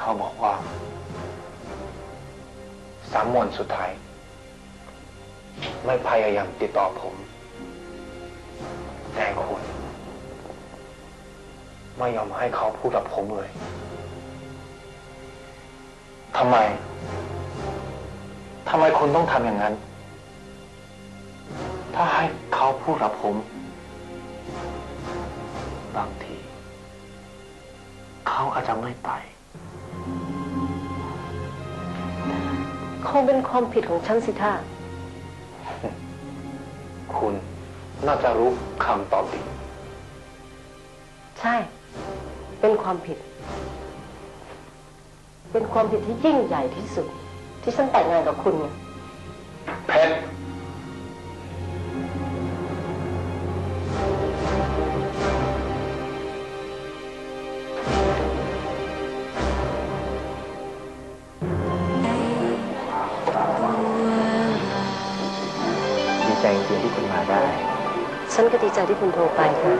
เขาบอกว่า สามวันสุดท้าย ไม่พยายามติดต่อผม แต่คุณไม่ยอมให้เขาพูดกับผมเลยทำไมทำไมคุณต้องทำอย่างนั้น ถ้าให้เขาพูดกับผม บางที เขาอาจจะไม่ไป คงเป็นความผิดของฉันสิท่า คุณน่าจะรู้คำตอบดี ใช่ เป็นความผิด เป็นความผิดที่ยิ่งใหญ่ที่สุด ที่ฉันแต่งงานกับคุณไงเพชร จจริงๆที่คุณมาได้ ฉันก็ดีใจที่คุณโทรไปค่ะ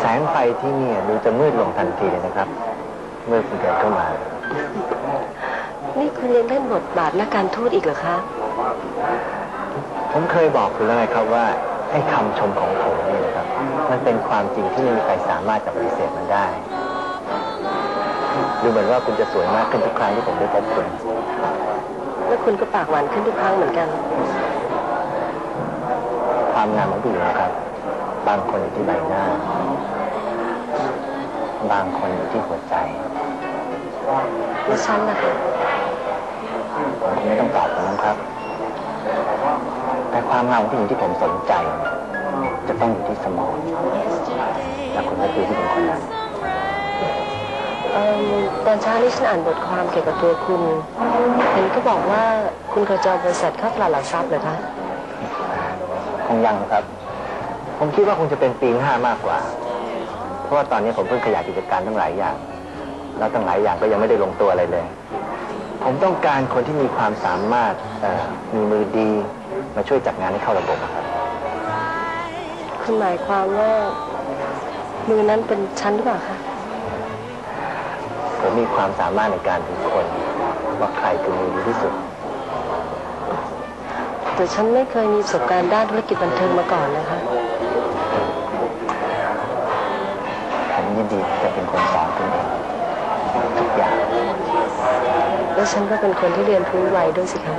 แสงไฟที่เนี่ยดูจะมืดลงทันทีเลยนะครับ เมื่อคุณเดินเข้ามา นี่คุณยังเล่นบทบาทนักการทูตอีกเหรอคะ ผมเคยบอกคุณแล้วไงครับว่าไอ้คำชมของผมเนี่ยนะครับ มันเป็นความจริงที่ไม่มีใครสามารถจะปฏิเสธมันได้ ดูเหมือนว่าคุณจะสวยมากขึ้นทุกครั้งที่ผมได้พบคุณ แล้วคุณก็ปากหวานขึ้นทุกครั้งเหมือนกัน ความงามของผู้หญิงนะครับ บางคนอยู่ที่ใบหน้า บางคนอยู่ที่หัวใจแล้วฉันล่ะคะผมคงไม่ต้องตอบผมนะครับ แต่ความงามของผู้หญิงที่ผมสนใจ จะต้องอยู่ที่สมอง และคุณก็คือที่เป็นคนนั้นเอิ่มตอนเช้านี้ฉันอ่านบทความเกี่ยวกับตัวคุณ เห็นก็บอกว่าคุณเคยจองบริษัทเข้าตลาดหลักทรัพย์เหรอคะ คงยังครับ ผมคิดว่าคงจะเป็นปีหน้ามากกว่า เพราะว่าตอนนี้ผมเพิ่งขยายกิจการตั้งหลายอย่าง แล้วตั้งหลายอย่างก็ยังไม่ได้ลงตัวอะไรเลย ผมต้องการคนที่มีความสามารถเอ่อมีมือดีมาช่วยจัดงานให้เข้าระบบอะครับคุณหมายความว่ามือนั้นเป็นฉันหรือเปล่าคะผมมีความสามารถในการดูคน ว่าใครคือมือดีที่สุด แต่ฉันไม่เคยมีประสบการณ์ด้านธุรกิจบันเทิงมาก่อนนะคะ ผมยินดีที่จะเป็นคนสอนคุณเองทุกอย่างแล้วฉันก็เป็นคนที่เรียนรู้ไวด้วยสิคะ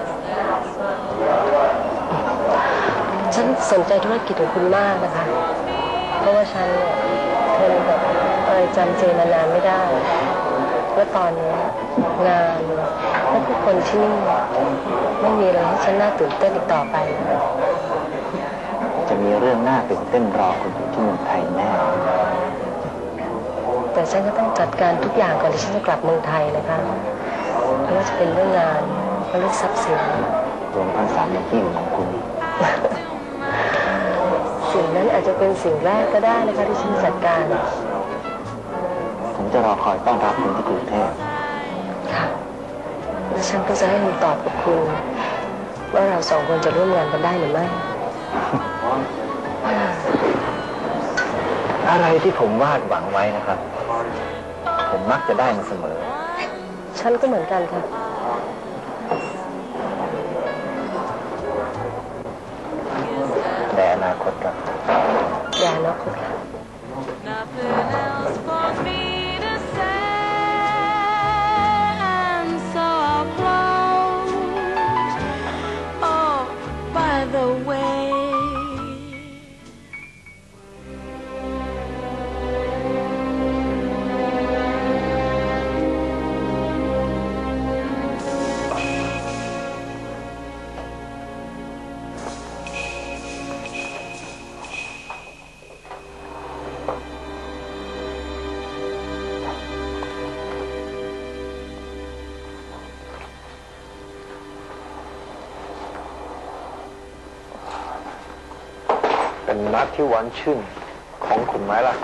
ฉันสนใจธุรกิจของคุณมากนะคะ เพราะว่าฉันเนี่ยทนแบบอะไรจำเจนานๆไม่ได้ ว่าตอนนี้งาน และผู้คนที่นี่ไม่มีอะไรให้ฉันน่าตื่นเต้นอีกต่อไป จะมีเรื่องน่าตื่นเต้นรอคุณอยู่ที่เมืองไทยแน่ แต่ฉันก็ต้องจัดการทุกอย่างก่อนที่ฉันจะกลับเมืองไทยนะคะไม่ว่าจะเป็นเรื่องงานและเรื่องทรัพย์สินรวมทั้งสามอย่างที่อยู่ของคุณ สิ่งนั้นอาจจะเป็นสิ่งแรกก็ได้นะคะที่ฉันจัดการ ผมจะรอคอยต้อนรับคุณที่กรุงเทพค่ะ และฉันก็จะให้คำตอบกับคุณ ว่าเราสองคนจะร่วมงานกันได้หรือไม่ อะไรที่ผมวาดหวังไว้นะครับ ผมมักจะได้มันเสมอ ฉันก็เหมือนกันค่ะ แต่อนาคตครับ อย่านะคุณค่ะ Nothing else for me the way. นนัดที่หวานชื่นของคุณไหมล่ะ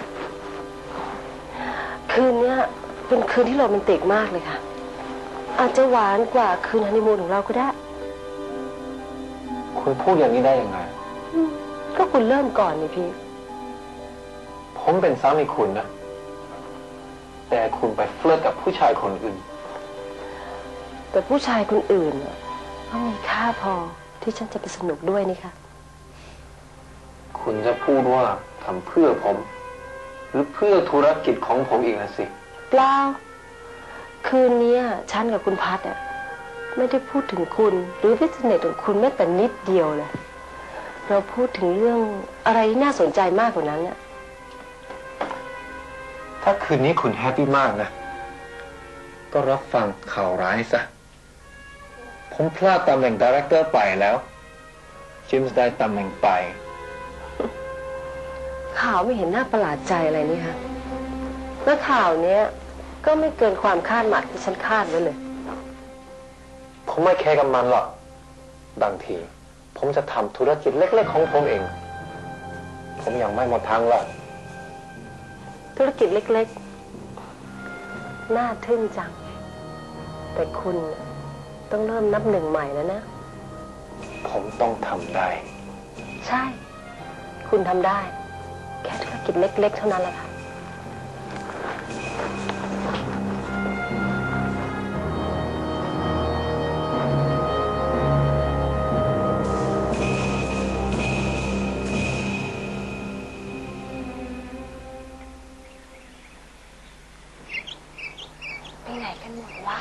คืนเนี้ยเป็นคืนที่โรแมนติกมากเลยค่ะ อาจจะหวานกว่าคืนฮันนีมูนของเราก็ได้ คุณพูดอย่างนี้ได้ยังไง ก็คุณเริ่มก่อนนี่พี่ ผมเป็นสามีคุณนะ แต่คุณไปเฟลิร์ตกับผู้ชายคนอื่น แต่ผู้ชายคนอื่นน่ะก็มีค่าพอที่ฉันจะไปสนุกด้วยนี่ค่ะ คุณจะพูดว่าทำเพื่อผม หรือเพื่อธุรกิจของผมอีกนะสิ เปล่า คืนเนี้ยฉันกับคุณพัดอะไม่ได้พูดถึงคุณ หรือฟิตเนสของคุณแม้แต่นิดเดียวเลย เราพูดถึงเรื่องอะไรที่น่าสนใจมากกว่านั้นอะถ้าคืนนี้คุณแฮปปี้มากนะ ก็รับฟังข่าวร้ายซะ ผมพลาดตำแหน่งดีเรคเตอร์ไปแล้วจิมส์ได้ตำแหน่งไป ข่าวไม่เห็นน่าประหลาดใจอะไรนี่คะแล้วข่าวเนี้ยก็ไม่เกินความคาดหมายที่ฉันคาดไว้เลย ผมไม่แคร์กับมันหรอก บางที ผมจะทำธุรกิจเล็ก ๆ ของผมเอง ผมยังไม่หมดทางหรอกธุรกิจเล็ก ๆ น่าทึ่งจัง แต่คุณน่ะต้องเริ่มนับหนึ่งใหม่แล้วนะ ผมต้องทำได้ ใช่ คุณทำได้ แค่ธุรกิจเล็ก ๆ เท่านั้นแหละค่ะ ไปไหนกันหมดวะ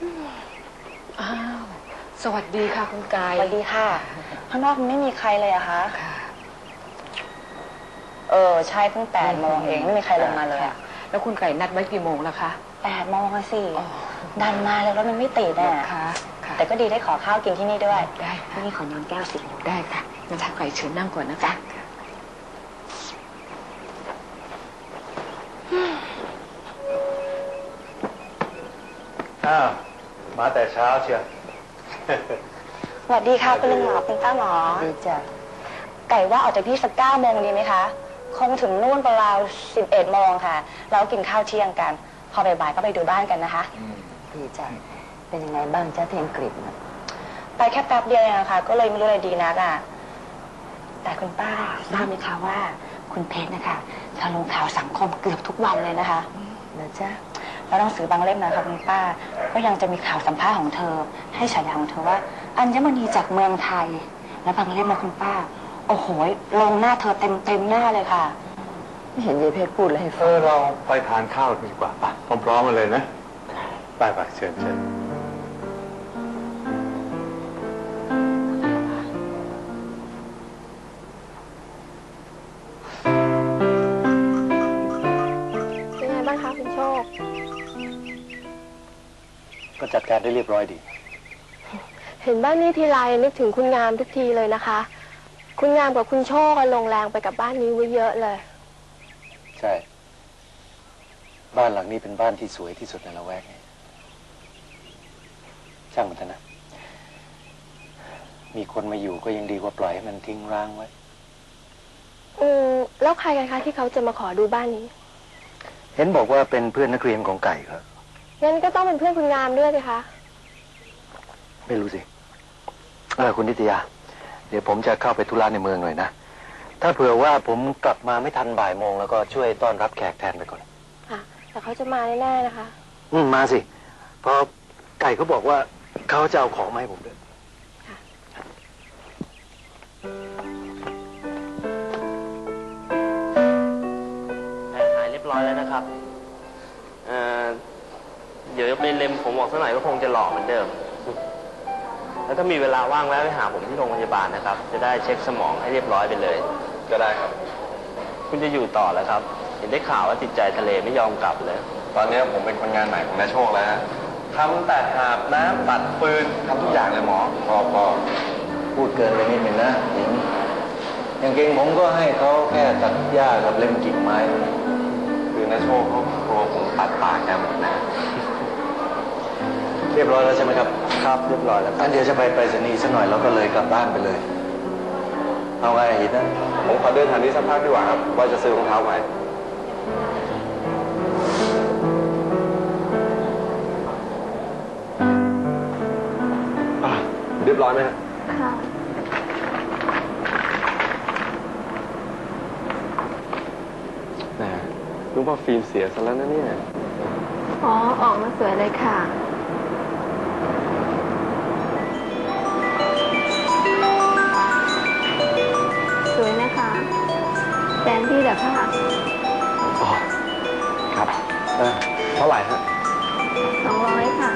อ้าว สวัสดีค่ะคุณกายสวัสดีค่ะ ข้างนอกมันไม่มีใครเลยอะคะค่ะ เออใช่เพิ่งแปดโมงเองไม่มีใครลงมาเลยอะแล้วคุณไก่นัดไว้กี่โมงแล้วคะแปดโมงอะสิอ๋อดันมาแล้วรถมันไม่ติดอะค่ะค่ะ แต่ก็ดีได้ขอข้าวกินที่นี่ด้วย ได้ค่ะนี่ขอน้ำแก้วสิได้ค่ะงั้นทางไก่เชิญนั่งก่อนนะคะอ้าวมาแต่เช้าเชียว สวัสดีค่ะคุณลุงหมอคุณป้าหมอ ดีจ้ะไก่ว่าออกจากพี่สักเก้าโมงดีไหมคะ คงถึงนู่นประมาณสิบเอ็ดโมงค่ะ แล้วกินข้าวเที่ยงกัน พอบ่ายๆก็ไปดูบ้านกันนะคะ ดีจ้ะเป็นยังไงบ้างจ้ะที่อังกฤษน่ะไปแค่แป๊บเดียวเองอะค่ะ ก็เลยไม่รู้อะไรดีนักอะ แต่คุณป้าทราบไหมคะว่า คุณเพชรนะคะจะลงข่าวสังคมเกือบทุกวันเลยนะคะ นะจ๊ะ แล้วหนังสือบางเล่มนะคะคุณป้า ก็ยังจะมีข่าวสัมภาษณ์ของเธอ ให้ฉายาของเธอว่า อัญมณีจากเมืองไทย แล้วบางเล่มนะคุณป้า โอ้โหลงหน้าเธอเต็มเต็มๆหน้าเลยค่ะ ไม่เห็นยายเพชรพูดอะไรให้เอฟัง อเราไปทานข้าวดีกว่าปะพร้อมๆมาเลยนะ ไปไปเชิญเชิญ ก็จัดการได้เรียบร้อยดี เห็นบ้านนี้ทีไรนึกถึงคุณงามทุกทีเลยนะคะ คุณงามกับคุณโชคอะลงแรงไปกับบ้านนี้ไว้เยอะเลย ใช่ บ้านหลังนี้เป็นบ้านที่สวยที่สุดในละแวกนี้ช่างมันเถอะนะ มีคนมาอยู่ก็ยังดีกว่าปล่อยให้มันทิ้งร้างไว้ อืมแล้วใครกันคะที่เขาจะมาขอดูบ้านนี้ เห็นบอกว่าเป็นเพื่อนนักเรียนของไก่ครับ งั้นก็ต้องเป็นเพื่อนคุณงามด้วยสิคะ ไม่รู้สิเออคุณนิตยา เดี๋ยวผมจะเข้าไปธุระในเมืองหน่อยนะ ถ้าเผื่อว่าผมกลับมาไม่ทันบ่ายโมงแล้วก็ช่วยต้อนรับแขกแทนไปก่อน ค่ะ แต่เขาจะมาแน่ๆนะคะ อืมมาสิ เพราะไก่เขาบอกว่าเขาจะเอาของมาให้ผมด้วยแผนหายเรียบร้อยแล้วนะครับ เอ่อ เดี๋ยวจะไปเล็มผมออกสักหน่อยก็คงจะหล่อเหมือนเดิม แล้วถ้ามีเวลาว่างแวะไปหาผมที่โรงพยาบาลนะครับ จะได้เช็คสมองให้เรียบร้อยไปเลย ก็ได้ครับ คุณจะอยู่ต่อแล้วครับ เห็นได้ข่าวว่าติดใจทะเลไม่ยอมกลับเลย ตอนนี้ผมเป็นคนงานใหม่ของนายโชคแล้วฮะทำแต่หาบน้ำตัดฟืนทำทุกอย่างเลยหมอพอพอพูดเกินไปนิดหนึ่งนะหญิงอย่างเก่งผมก็ให้เขาแค่ตัดหญ้ากับเล่มกิ่งไม้คือนายโชคเขา รียบร้อยแล้วใช่ไหมครับ ครับเรียบร้อยแล้วงั้นเดี๋ยวจะไปไปรษณีย์สักหน่อยแล้วก็เลยกลับบ้านไปเลย เอาไงหินนะผมขอเดินทางนี้สักพักดีกว่าครับ ว่าจะซื้อรองเท้าใหม่เรียบร้อยไหมฮะค่ะนึกว่าฟิล์มเสียซะแล้วนะเนี่ย อ๋อ ออกมาสวยเลยค่ะ แทนที่เหรอคะอ๋อครับเออเท่าไหร่ฮะสองร้อยค่ะ